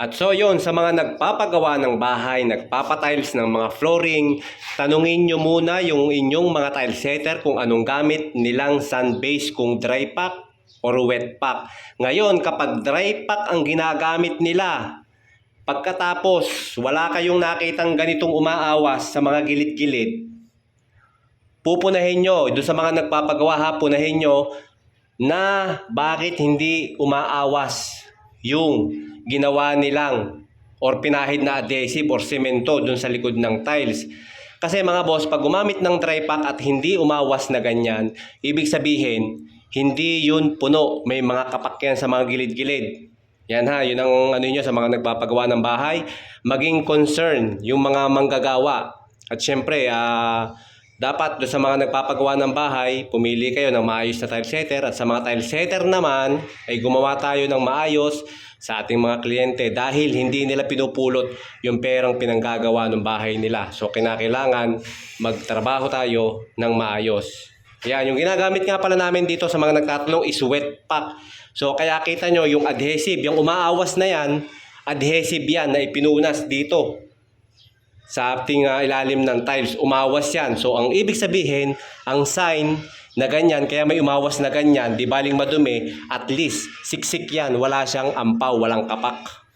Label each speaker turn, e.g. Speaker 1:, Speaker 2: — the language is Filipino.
Speaker 1: At so yon sa mga nagpapagawa ng bahay, nagpapatiles ng mga flooring, tanungin nyo muna yung inyong mga tile setter kung anong gamit nilang sand base, kung dry pack or wet pack. Ngayon, kapag dry pack ang ginagamit nila, pagkatapos wala kayong nakitang ganitong umaawas sa mga gilid-gilid, pupunahin nyo, doon sa mga nagpapagawa ha, punahin nyo na bakit hindi umaawas yung ginawa nilang or pinahid na adhesive or semento doon sa likod ng tiles. Kasi mga boss, pag gumamit ng dry pack at hindi umawas na ganyan, ibig sabihin, hindi yun puno. May mga kapak yan sa mga gilid-gilid. Yan ha, yun ang ano nyo sa mga nagpapagawa ng bahay. Maging concern yung mga manggagawa. At syempre, ah, dapat do sa mga nagpapagawa ng bahay, pumili kayo ng maayos na tile setter. At sa mga tile setter naman, ay gumawa tayo ng maayos sa ating mga kliyente dahil hindi nila pinupulot yung perang pinanggagawa ng bahay nila. So, kinakailangan magtrabaho tayo ng maayos. Yan, yung ginagamit nga pala namin dito sa mga nagtatanong is wet pack. So, kaya kita nyo, yung adhesive, yung umaawas na yan, adhesive yan na ipinunas dito sa ating ah, ilalim ng tiles. Umawas yan. So, ang ibig sabihin, ang sign na ganyan, kaya may umawas na ganyan, di baling madumi, at least, siksik yan, wala siyang ampaw, walang kapak.